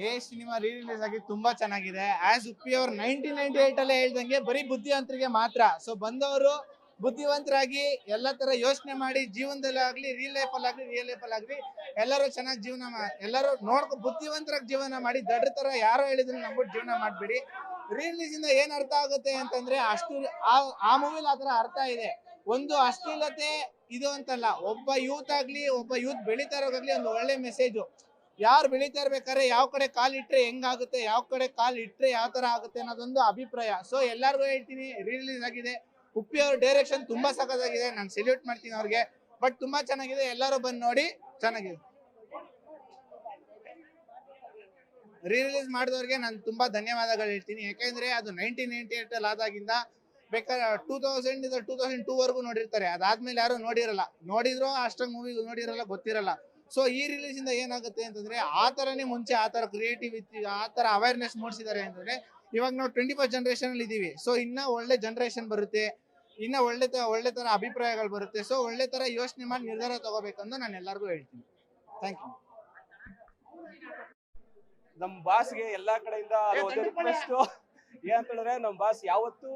A cinema ರೀ release ಆಗಿ ತುಂಬಾ ಚೆನ್ನಾಗಿದೆ. ಆಸ್ ಉಪ್ಪಿ ಅವ್ರು ನೈನ್ಟೀನ್ ನೈನ್ಟಿ ಏಟ್ ಅಲ್ಲೇ ಹೇಳ್ದಂಗೆ ಬರೀ ಬುದ್ಧಿವಂತರಿಗೆ ಮಾತ್ರ. ಸೊ ಬಂದವರು ಬುದ್ಧಿವಂತರಾಗಿ ಎಲ್ಲ ತರ ಯೋಚನೆ ಮಾಡಿ ಜೀವನದಲ್ಲಿ ಆಗ್ಲಿ ರೀಲ್ ಲೈಫ್ ಅಲ್ಲಿ ಆಗ್ಲಿ ರಿಯಲ್ ಲೈಫ್ ಅಲ್ಲಿ ಆಗ್ಲಿ ಎಲ್ಲರೂ ಚೆನ್ನಾಗಿ ಜೀವನ ಎಲ್ಲರೂ ನೋಡ್ಕೊ, ಬುದ್ಧಿವಂತರಾಗಿ ಜೀವನ ಮಾಡಿ ದಡ್ರ ತರ ಯಾರೋ ಹೇಳಿದ್ರು ನಂಬಿಟ್ಟು ಜೀವನ ಮಾಡ್ಬೇಡಿ. ರಿಲೀಸ್ ಇಂದ ಏನ್ ಅರ್ಥ ಆಗುತ್ತೆ ಅಂತಂದ್ರೆ ಅಷ್ಟು ಆ- ಆ ಮೂವಿಲಿ ಆತರ ಅರ್ಥ ಇದೆ. ಒಂದು ಅಶ್ಲೀಲತೆ ಇದು ಅಂತಲ್ಲ. ಒಬ್ಬ ಯೂತ್ ಆಗ್ಲಿ, ಒಬ್ಬ ಯೂತ್ ಬೆಳಿತಾ ಇರೋದಾಗ್ಲಿ ಒಂದು ಒಳ್ಳೆ ಮೆಸೇಜು ಯಾರು ಬೆಳೀತಾ ಇರ್ಬೇಕಾದ್ರೆ ಯಾವ ಕಡೆ ಕಾಲ್ ಇಟ್ಟರೆ ಹೆಂಗಾಗುತ್ತೆ, ಯಾವ ಕಡೆ ಕಾಲ್ ಇಟ್ಟರೆ ಯಾವ ಥರ ಆಗುತ್ತೆ ಅನ್ನೋದೊಂದು ಅಭಿಪ್ರಾಯ. ಸೊ ಎಲ್ಲರಿಗೂ ಹೇಳ್ತೀನಿ ರಿಲೀಸ್ ಆಗಿದೆ. ಉಪ್ಪಿ ಅವ್ರ ಡೈರೆಕ್ಷನ್ ತುಂಬ ಸಖತ್ತಾಗಿದೆ. ನಾನು ಸೆಲ್ಯೂಟ್ ಮಾಡ್ತೀನಿ ಅವ್ರಿಗೆ. ಬಟ್ ತುಂಬ ಚೆನ್ನಾಗಿದೆ. ಎಲ್ಲರೂ ಬಂದು ನೋಡಿ ಚೆನ್ನಾಗಿದೆ. ರಿಲೀಸ್ ಮಾಡಿದವ್ರಿಗೆ ನಾನು ತುಂಬ ಧನ್ಯವಾದಗಳು ಹೇಳ್ತೀನಿ. ಯಾಕೆಂದರೆ ಅದು ನೈನ್ಟೀನ್ ನೈಂಟಿ ಏಟಲ್ಲಿ ಆದಾಗಿಂದ ಬೇಕಾದ್ರೆ ಟೂ ತೌಸಂಡ್ ಇಂದ ಟೂ ತೌಸಂಡ್ ಟೂವರೆಗೂ ವರ್ಗು ನೋಡಿರ್ತಾರೆ. ಅದಾದ್ಮೇಲೆ ಯಾರು ನೋಡಿರಲ್ಲ. ನೋಡಿದ್ರು ಅಷ್ಟೊಂದು ಮೂವಿ ನೋಡಿರಲ್ಲ, ಗೊತ್ತಿರಲ್ಲ. ಸೊ ಈ ರಿಲೀಸ್ ಇಂದ ಏನಾಗುತ್ತೆ ಅಂತಂದ್ರೆ ಆ ತರನೇ ಮುಂಚೆ ಆ ತರ ಕ್ರಿಯೇಟಿವಿಟಿ ಆ ತರ ಅವೇರ್ನೆಸ್ ಮೂಡಿಸಿದ್ದಾರೆ ಅಂತಂದ್ರೆ ಇವಾಗ ನಾವು ಟ್ವೆಂಟಿ ಫಸ್ಟ್ ಜನರೇಷನ್ ಅಲ್ಲಿ ಇದೀವಿ. ಸೊ ಇನ್ನ ಒಳ್ಳೆ ಜನರೇಷನ್ ಬರುತ್ತೆ. ಇನ್ನ ಒಳ್ಳೆ ತ ಒಳ್ಳೆ ತರ ಅಭಿಪ್ರಾಯಗಳು ಬರುತ್ತೆ. ಸೊ ಒಳ್ಳೆ ತರ ಯೋಚನೆ ಮಾಡಿ ನಿರ್ಧಾರ ತಗೋಬೇಕಂದು ನಾನು ಎಲ್ಲರಿಗೂ ಹೇಳ್ತೀನಿ. ಥ್ಯಾಂಕ್ ಯು ನಮ್ ಬಾಸ್ಗೆ ಎಲ್ಲಾ ಕಡೆಯಿಂದ ಏನಂತ ಹೇಳಿದ್ರೆ ನಮ್ ಬಾಸ್ ಯಾವತ್ತು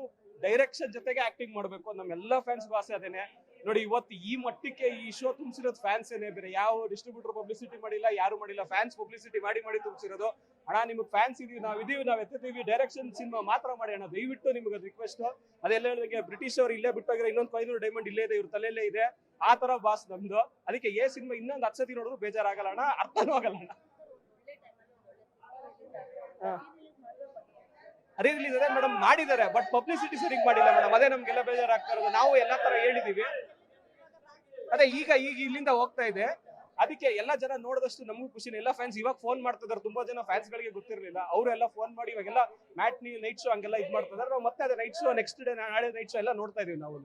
ಡೈರೆಕ್ಷನ್ ಜೊತೆಗೆ ಆಕ್ಟಿಂಗ್ ಮಾಡಬೇಕು ನಮ್ಮೆಲ್ಲ ಫ್ಯಾನ್ಸ್ ಆಸೆ ಅದೇನೆ. ನೋಡಿ ಇವತ್ತು ಈ ಮಟ್ಟಕ್ಕೆ ಈ ಶೋ ತುಂಬಿಸಿರೋದು ಫ್ಯಾನ್ಸ್ ಏನೇ ಬೇರೆ ಯಾವ ಡಿಸ್ಟ್ರಿಬ್ಯೂಟರ್ ಪಬ್ಲಿಸಿಟಿ ಮಾಡಿಲ್ಲ ಯಾರು ಮಾಡಿಲ್ಲ ಫ್ಯಾನ್ಸ್ ಪಬ್ಲಿಸಿಟಿ ಮಾಡಿ ಮಾಡಿ ತುಂಬಿಸಿರೋದು. ಅಣ್ಣ ನಿಮ್ಗೆ ಫ್ಯಾನ್ಸ್ ಇದೀವಿ ನಾವು ಇದೀವಿ ನಾವ್ ಎತ್ತೀವಿ ಡೈರೆಕ್ಷನ್ ಸಿನಿಮಾ ಮಾತ್ರ ಮಾಡಿ ಅಣ್ಣ ದಯವಿಟ್ಟು ನಿಮ್ಗೆ ರಿಕ್ವೆಸ್ಟ್ ಅದೆಲ್ಲ ಹೇಳಿದಂಗೆ ಬ್ರಿಟಿಷ್ ಅವ್ರು ಇಲ್ಲೇ ಬಿಟ್ಟೋಗಿರೋ ಇನ್ನೊಂದು ಕೊಯ್ನೂರು ಡೈಮಂಡ್ ಇಲ್ಲೇ ಇದೆ ಇವ್ರ ತಲೆಯಲ್ಲೇ ಇದೆ. ಆ ತರ ಬಾಸ್ ನಮ್ದು. ಅದಕ್ಕೆ ಏ ಸಿನಿಮಾ ಇನ್ನೊಂದು ಹತ್ತು ಸತಿ ನೋಡಿದ್ರು ಬೇಜಾರಾಗಲ್ಲ ಅಣ್ಣ ಅರ್ಥನೂ ಆಗಲ್ಲ ಅಣ್ಣ. ಅದೇ ಮೇಡಮ್ ಮಾಡಿದ್ದಾರೆ ಬಟ್ ಪಬ್ಲಿಸಿಟಿ ಸರಿಗ್ ಮಾಡಿಲ್ಲ ಮೇಡಮ್ ಅದೇ ನಮ್ಗೆಲ್ಲ ಬೇಜಾರಾಗ್ತಾ ಇರೋದು. ನಾವು ಎಲ್ಲಾ ತರ ಹೇಳಿದೀವಿ. ಅದೇ ಈಗ ಈಗ ಇಲ್ಲಿಂದ ಹೋಗ್ತಾ ಇದೆ. ಅದಕ್ಕೆ ಎಲ್ಲ ಜನ ನೋಡಿದಷ್ಟು ನಮಗೂ ಖುಷಿ ಎಲ್ಲ ಫ್ಯಾನ್ಸ್ ಇವಾಗ ಫೋನ್ ಮಾಡ್ತಿದ್ದಾರೆ ತುಂಬಾ ಜನ ಫ್ಯಾನ್ಸ್ ಗಳಿಗೆ ಗೊತ್ತಿರಲಿಲ್ಲ. ಅವರೆಲ್ಲ ಫೋನ್ ಮಾಡಿ ಇವಾಗೆಲ್ಲ ಮ್ಯಾಟ್ ನೈಟ್ ಶೋ ಹಂಗೆಲ್ಲ ಇದು ಮಾಡ್ತಿದ್ದಾರೆ ನಾವು ಮತ್ತೆ ಅದೇ ನೈಟ್ ಶೋ ನೆಕ್ಸ್ಟ್ ಡೇ ನಾಳೆ ನೈಟ್ ಶೋ ಎಲ್ಲ ನೋಡ್ತಾ ಇದೀವಿ ನಾವು